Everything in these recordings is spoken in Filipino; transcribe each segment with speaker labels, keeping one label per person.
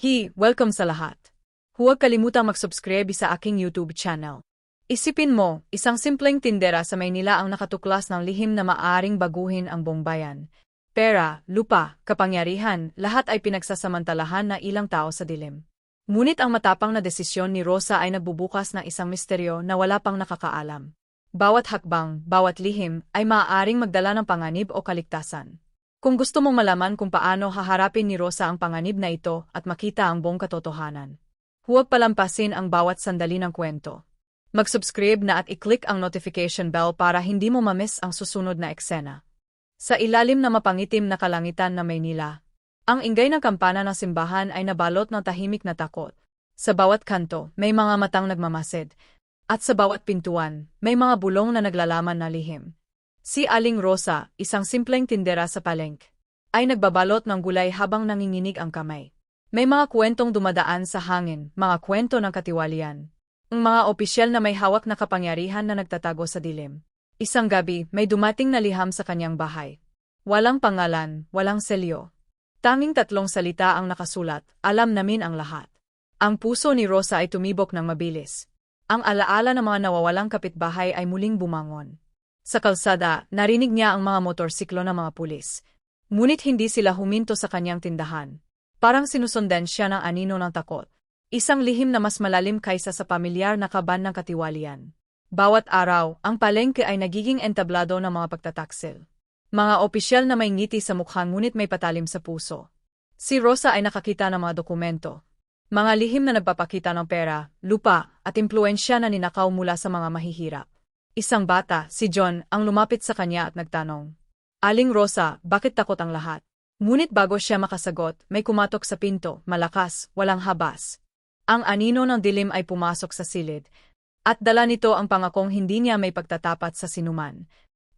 Speaker 1: Hi, welcome sa lahat. Huwag kalimutang mag-subscribe sa aking YouTube channel. Isipin mo, isang simpleng tindera sa Maynila ang nakatuklas ng lihim na maaring baguhin ang buong bayan. Pera, lupa, kapangyarihan, lahat ay pinagsasamantalahan na ilang tao sa dilim. Ngunit ang matapang na desisyon ni Rosa ay nagbubukas ng isang misteryo na wala pang nakakaalam. Bawat hakbang, bawat lihim, ay maaaring magdala ng panganib o kaligtasan. Kung gusto mong malaman kung paano haharapin ni Rosa ang panganib na ito at makita ang buong katotohanan, huwag palampasin ang bawat sandali ng kwento. Mag-subscribe na at i-click ang notification bell para hindi mo mamiss ang susunod na eksena. Sa ilalim na mapangitim na kalangitan na Maynila, ang ingay ng kampana ng simbahan ay nabalot ng tahimik na takot. Sa bawat kanto, may mga matang nagmamasid, at sa bawat pintuan, may mga bulong na naglalaman na lihim. Si Aling Rosa, isang simpleng tindera sa palengke, ay nagbabalot ng gulay habang nanginginig ang kamay. May mga kwentong dumadaan sa hangin, mga kwento ng katiwalian. Ang mga opisyal na may hawak na kapangyarihan na nagtatago sa dilim. Isang gabi, may dumating na liham sa kanyang bahay. Walang pangalan, walang selyo. Tanging tatlong salita ang nakasulat, alam namin ang lahat. Ang puso ni Rosa ay tumibok ng mabilis. Ang alaala ng mga nawawalang kapitbahay ay muling bumangon. Sa kalsada, narinig niya ang mga motorsiklo ng mga pulis. Ngunit hindi sila huminto sa kanyang tindahan. Parang sinusundan siya ng anino ng takot. Isang lihim na mas malalim kaysa sa pamilyar na kaban ng katiwalian. Bawat araw, ang palengke ay nagiging entablado ng mga pagtataksil. Mga opisyal na may ngiti sa mukha ngunit may patalim sa puso. Si Rosa ay nakakita ng mga dokumento. Mga lihim na nagpapakita ng pera, lupa, at impluensya na ninakaw mula sa mga mahihirap. Isang bata, si John, ang lumapit sa kanya at nagtanong. Aling Rosa, bakit takot ang lahat? Ngunit bago siya makasagot, may kumatok sa pinto, malakas, walang habas. Ang anino ng dilim ay pumasok sa silid, at dala nito ang pangakong hindi niya may pagtatapat sa sinuman.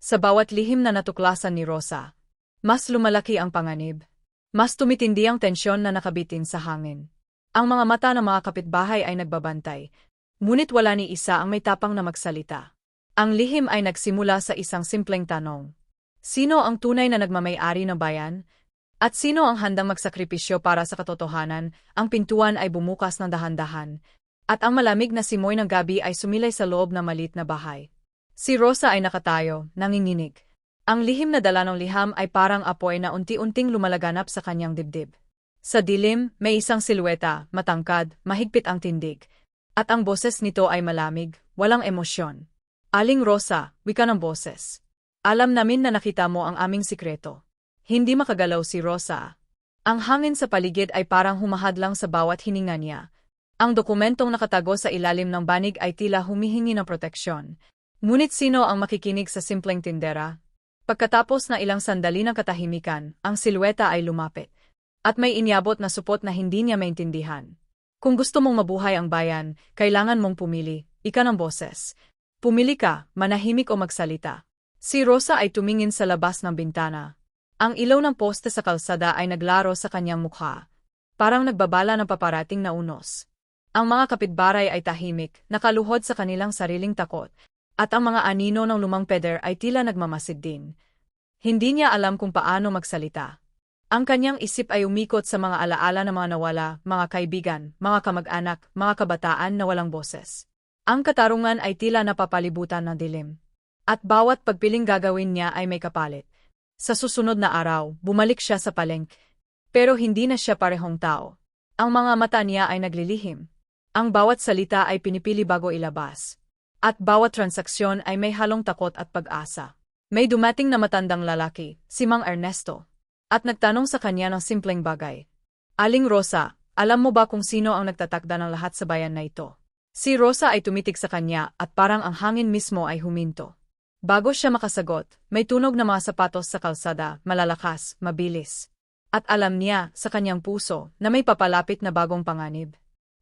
Speaker 1: Sa bawat lihim na natuklasan ni Rosa, mas lumalaki ang panganib. Mas tumitindi ang tensyon na nakabitin sa hangin. Ang mga mata ng mga kapitbahay ay nagbabantay, ngunit wala ni isa ang may tapang na magsalita. Ang lihim ay nagsimula sa isang simpleng tanong. Sino ang tunay na nagmamay-ari ng bayan? At sino ang handang magsakripisyo para sa katotohanan? Ang pintuan ay bumukas ng dahan-dahan. At ang malamig na simoy ng gabi ay sumilay sa loob ng malit na bahay. Si Rosa ay nakatayo, nanginginig. Ang lihim na dala ng liham ay parang apoy na unti-unting lumalaganap sa kanyang dibdib. Sa dilim, may isang silweta, matangkad, mahigpit ang tindig. At ang boses nito ay malamig, walang emosyon. Aling Rosa, wika ng boses. Alam namin na nakita mo ang aming sikreto. Hindi makagalaw si Rosa. Ang hangin sa paligid ay parang humahadlang sa bawat hininga niya. Ang dokumentong nakatago sa ilalim ng banig ay tila humihingi ng proteksyon. Ngunit sino ang makikinig sa simpleng tindera? Pagkatapos na ilang sandali ng katahimikan, ang silweta ay lumapit. At may inyabot na supot na hindi niya maintindihan. Kung gusto mong mabuhay ang bayan, kailangan mong pumili, ika ng boses. Pumili ka, manahimik o magsalita. Si Rosa ay tumingin sa labas ng bintana. Ang ilaw ng poste sa kalsada ay naglaro sa kanyang mukha. Parang nagbabala ng paparating na unos. Ang mga kapitbaray ay tahimik, nakaluhod sa kanilang sariling takot, at ang mga anino ng lumang peder ay tila nagmamasid din. Hindi niya alam kung paano magsalita. Ang kanyang isip ay umikot sa mga alaala ng mga nawala, mga kaibigan, mga kamag-anak, mga kabataan na walang boses. Ang katarungan ay tila napapalibutan ng dilim. At bawat pagpiling gagawin niya ay may kapalit. Sa susunod na araw, bumalik siya sa palengke. Pero hindi na siya parehong tao. Ang mga mata niya ay naglilihim. Ang bawat salita ay pinipili bago ilabas. At bawat transaksyon ay may halong takot at pag-asa. May dumating na matandang lalaki, si Mang Ernesto. At nagtanong sa kanya ng simpleng bagay. Aling Rosa, alam mo ba kung sino ang nagtatakda ng lahat sa bayan na ito? Si Rosa ay tumitig sa kanya at parang ang hangin mismo ay huminto. Bago siya makasagot, may tunog na mga sapatos sa kalsada, malalakas, mabilis. At alam niya, sa kanyang puso, na may papalapit na bagong panganib.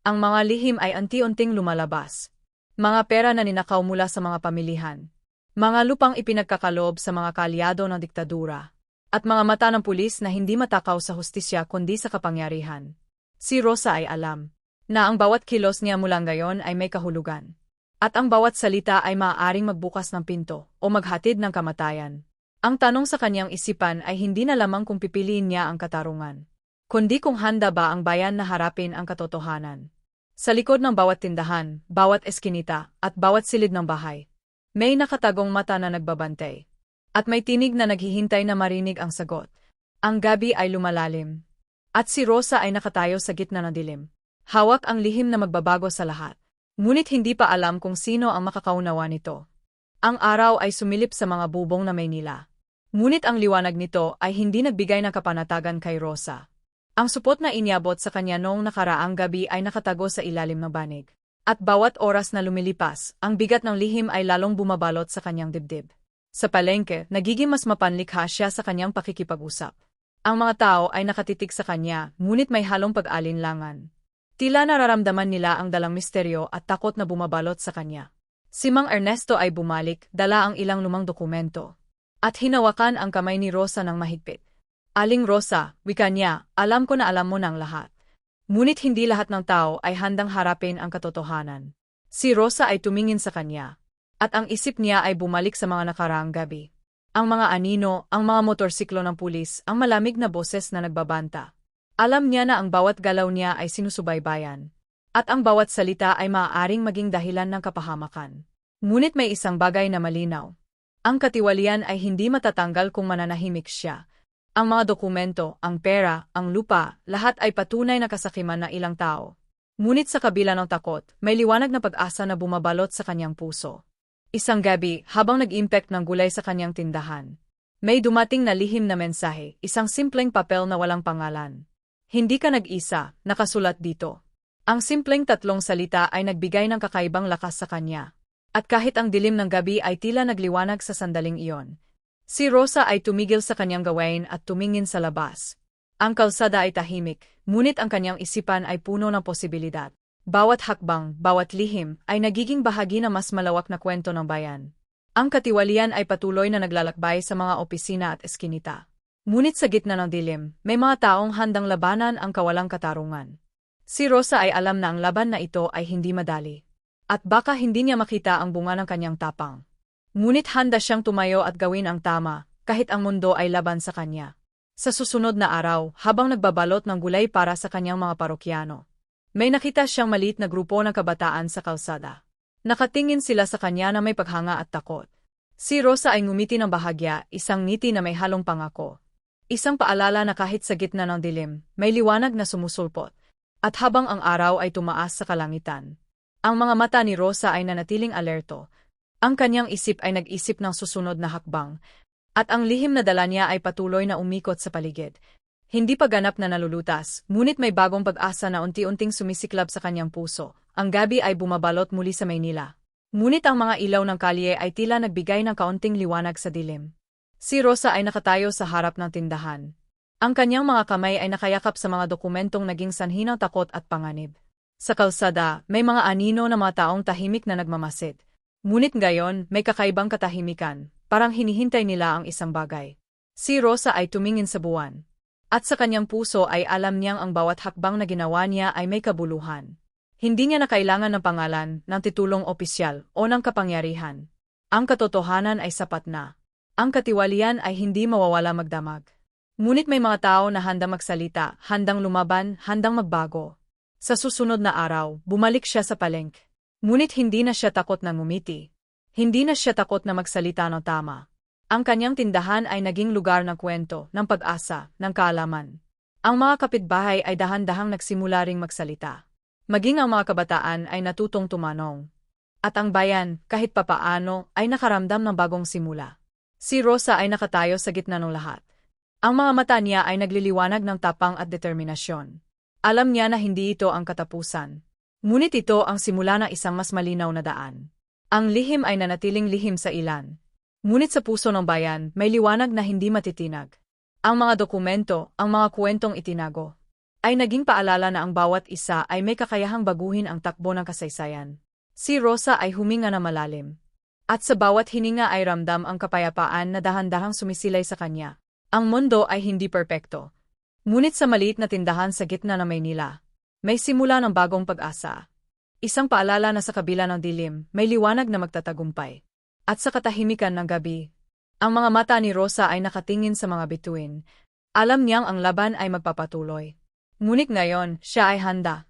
Speaker 1: Ang mga lihim ay anti-unting lumalabas. Mga pera na ninakaw mula sa mga pamilihan. Mga lupang ipinagkakaloob sa mga kalyado ng diktadura. At mga mata ng pulis na hindi matakaw sa hustisya kundi sa kapangyarihan. Si Rosa ay alam na ang bawat kilos niya mula ngayon ay may kahulugan. At ang bawat salita ay maaaring magbukas ng pinto o maghatid ng kamatayan. Ang tanong sa kanyang isipan ay hindi na lamang kung pipiliin niya ang katarungan. kundi kung handa ba ang bayan na harapin ang katotohanan. Sa likod ng bawat tindahan, bawat eskinita, at bawat silid ng bahay, may nakatagong mata na nagbabantay. At may tinig na naghihintay na marinig ang sagot. Ang gabi ay lumalalim. At si Rosa ay nakatayo sa gitna ng dilim. Hawak ang lihim na magbabago sa lahat. Ngunit hindi pa alam kung sino ang makakaunawa nito. Ang araw ay sumilip sa mga bubong na Maynila. Ngunit ang liwanag nito ay hindi nagbigay ng kapanatagan kay Rosa. Ang supot na inyabot sa kanya noong nakaraang gabi ay nakatago sa ilalim ng banig. At bawat oras na lumilipas, ang bigat ng lihim ay lalong bumabalot sa kanyang dibdib. Sa palengke, nagiging mas mapanlikha siya sa kanyang pakikipag-usap. Ang mga tao ay nakatitig sa kanya, ngunit may halong pag-alinlangan. Tila nararamdaman nila ang dalang misteryo at takot na bumabalot sa kanya. Si Mang Ernesto ay bumalik, dala ang ilang lumang dokumento. At hinawakan ang kamay ni Rosa ng mahigpit. Aling Rosa, wika niya, alam ko na alam mo ng lahat. Ngunit hindi lahat ng tao ay handang harapin ang katotohanan. Si Rosa ay tumingin sa kanya. At ang isip niya ay bumalik sa mga nakaraang gabi. Ang mga anino, ang mga motorsiklo ng pulis, ang malamig na boses na nagbabanta. Alam niya na ang bawat galaw niya ay sinusubaybayan. At ang bawat salita ay maaaring maging dahilan ng kapahamakan. Ngunit may isang bagay na malinaw. Ang katiwalian ay hindi matatanggal kung mananahimik siya. Ang mga dokumento, ang pera, ang lupa, lahat ay patunay na kasakiman na ilang tao. Ngunit sa kabila ng takot, may liwanag na pag-asa na bumabalot sa kanyang puso. Isang gabi, habang nag-impact ng gulay sa kanyang tindahan, may dumating na lihim na mensahe, isang simpleng papel na walang pangalan. Hindi ka nag-isa, nakasulat dito. Ang simpleng tatlong salita ay nagbigay ng kakaibang lakas sa kanya. At kahit ang dilim ng gabi ay tila nagliwanag sa sandaling iyon. Si Rosa ay tumigil sa kanyang gawain at tumingin sa labas. Ang kalsada ay tahimik, ngunit ang kanyang isipan ay puno ng posibilidad. Bawat hakbang, bawat lihim, ay nagiging bahagi na mas malawak na kwento ng bayan. Ang katiwalian ay patuloy na naglalakbay sa mga opisina at eskinita. Ngunit sa gitna ng dilim, may mga taong handang labanan ang kawalang katarungan. Si Rosa ay alam na ang laban na ito ay hindi madali. At baka hindi niya makita ang bunga ng kanyang tapang. Ngunit handa siyang tumayo at gawin ang tama, kahit ang mundo ay laban sa kanya. Sa susunod na araw, habang nagbabalot ng gulay para sa kanyang mga parokyano, may nakita siyang maliit na grupo ng kabataan sa kalsada. Nakatingin sila sa kanya na may paghanga at takot. Si Rosa ay ngumiti ng bahagya, isang ngiti na may halong pangako. Isang paalala na kahit sa gitna ng dilim, may liwanag na sumusulpot. At habang ang araw ay tumaas sa kalangitan, ang mga mata ni Rosa ay nanatiling alerto. Ang kanyang isip ay nag-isip ng susunod na hakbang. At ang lihim na dala niya ay patuloy na umikot sa paligid. Hindi pa ganap na nalulutas, ngunit may bagong pag-asa na unti-unting sumisiklab sa kanyang puso. Ang gabi ay bumabalot muli sa Maynila. Ngunit ang mga ilaw ng kalye ay tila nagbigay ng kaunting liwanag sa dilim. Si Rosa ay nakatayo sa harap ng tindahan. Ang kanyang mga kamay ay nakayakap sa mga dokumentong naging sanhi ng takot at panganib. Sa kalsada, may mga anino na mga taong tahimik na nagmamasid. Ngunit ngayon, may kakaibang katahimikan, parang hinihintay nila ang isang bagay. Si Rosa ay tumingin sa buwan. At sa kanyang puso ay alam niyang ang bawat hakbang na ginawa niya ay may kabuluhan. Hindi niya na kailangan ng pangalan, ng titulong opisyal, o ng kapangyarihan. Ang katotohanan ay sapat na. Ang katiwalian ay hindi mawawala magdamag. Ngunit may mga tao na handang magsalita, handang lumaban, handang magbago. Sa susunod na araw, bumalik siya sa palengk. Ngunit hindi na siya takot na ngumiti. Hindi na siya takot na magsalita ng tama. Ang kanyang tindahan ay naging lugar ng kwento, ng pag-asa, ng kaalaman. Ang mga kapitbahay ay dahan-dahang nagsimula ring magsalita. Maging ang mga kabataan ay natutong tumanong. At ang bayan, kahit papaano, ay nakaramdam ng bagong simula. Si Rosa ay nakatayo sa gitna ng lahat. Ang mga mata niya ay nagliliwanag ng tapang at determinasyon. Alam niya na hindi ito ang katapusan. Ngunit ito ang simula ng isang mas malinaw na daan. Ang lihim ay nanatiling lihim sa ilan. Ngunit sa puso ng bayan, may liwanag na hindi matitinag. Ang mga dokumento, ang mga kwentong itinago, ay naging paalala na ang bawat isa ay may kakayahang baguhin ang takbo ng kasaysayan. Si Rosa ay huminga na malalim. At sa bawat hininga ay ramdam ang kapayapaan na dahan-dahang sumisilay sa kanya. Ang mundo ay hindi perpekto, Ngunit sa maliit na tindahan sa gitna ng Maynila, may simula ng bagong pag-asa. Isang paalala na sa kabila ng dilim, may liwanag na magtatagumpay. At sa katahimikan ng gabi, ang mga mata ni Rosa ay nakatingin sa mga bituin. Alam niyang ang laban ay magpapatuloy. Ngunit ngayon, siya ay handa.